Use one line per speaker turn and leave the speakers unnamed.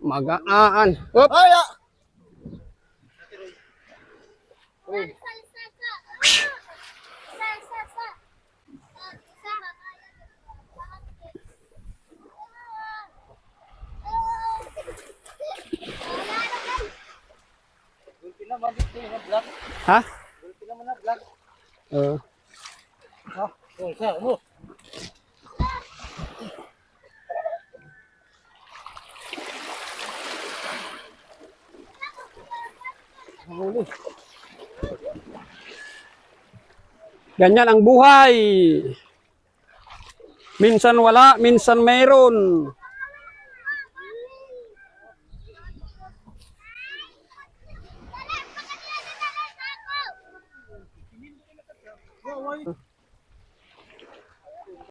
magaan. Up.
Ay, ah!
Ha? Oo.
Oh, sa, mo. Huli.
Ganyan ang buhay. Minsan wala, minsan mayroon. Huh?